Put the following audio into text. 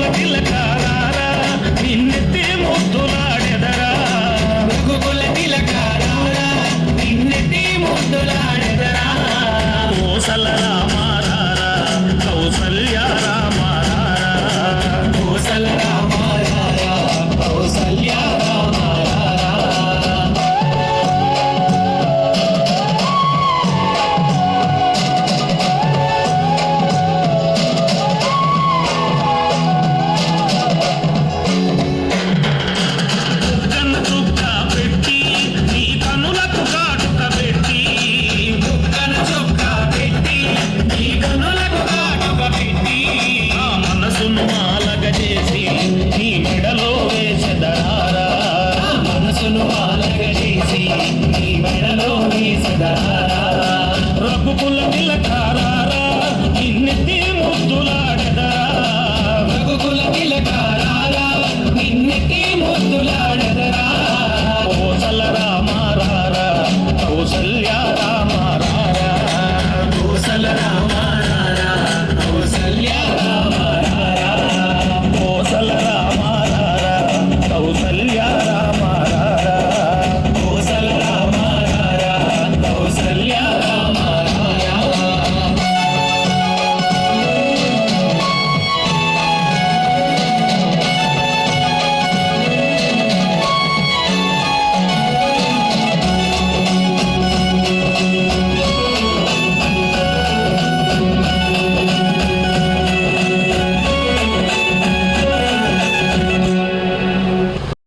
இல்ல இல்லக்கா రఘుకుల నిలకారారా? నిన్నెత్తి ముద్దులాడదా? ముద్దులాడ